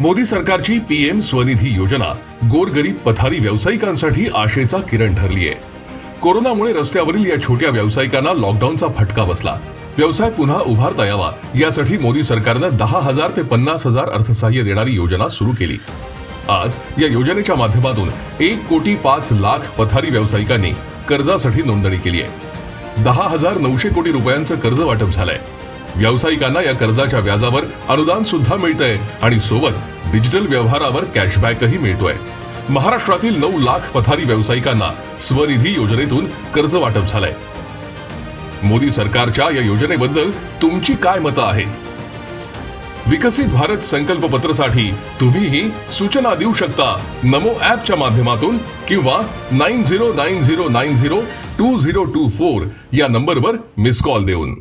मोदी सरकारची पीएम स्वनिधी योजना गोरगरीब पथारी व्यावसायिकांसाठी आशेचा किरण ठरली आहे कोरोनामुळे रस्त्यावरील या छोट्या व्यावसायिकांना लॉकडाऊनचा फटका बसला. व्यवसाय पुन्हा उभारता यावा यासाठी मोदी सरकारनं दहा हजार ते पन्नास हजार अर्थसहाय्य देणारी योजना सुरू केली. आज या योजनेच्या माध्यमातून एक कोटी पाच लाख पथारी व्यावसायिकांनी कर्जासाठी नोंदणी केली आहे दहा हजार नऊशे कोटी रुपयांचं कर्ज वाटप झालंय. व्यावसायिकांना या कर्जाच्या व्याजावर अनुदान सुद्धा मिळतंय आणि सोबत डिजिटल व्यवहारावर कॅशबॅकही मिळतोय. महाराष्ट्रातील नऊ लाख पथारी व्यावसायिकांना स्वनिधी योजनेतून कर्ज वाटप झालंय. मोदी सरकारच्या या योजनेबद्दल तुमची काय मतं आहेत? विकसित भारत संकल्प पत्रसाठी तुम्हीही सूचना देऊ शकता नमो ॲपच्या माध्यमातून किंवा nine zero nine zero nine zero two zero two four या नंबरवर मिस कॉल देऊन.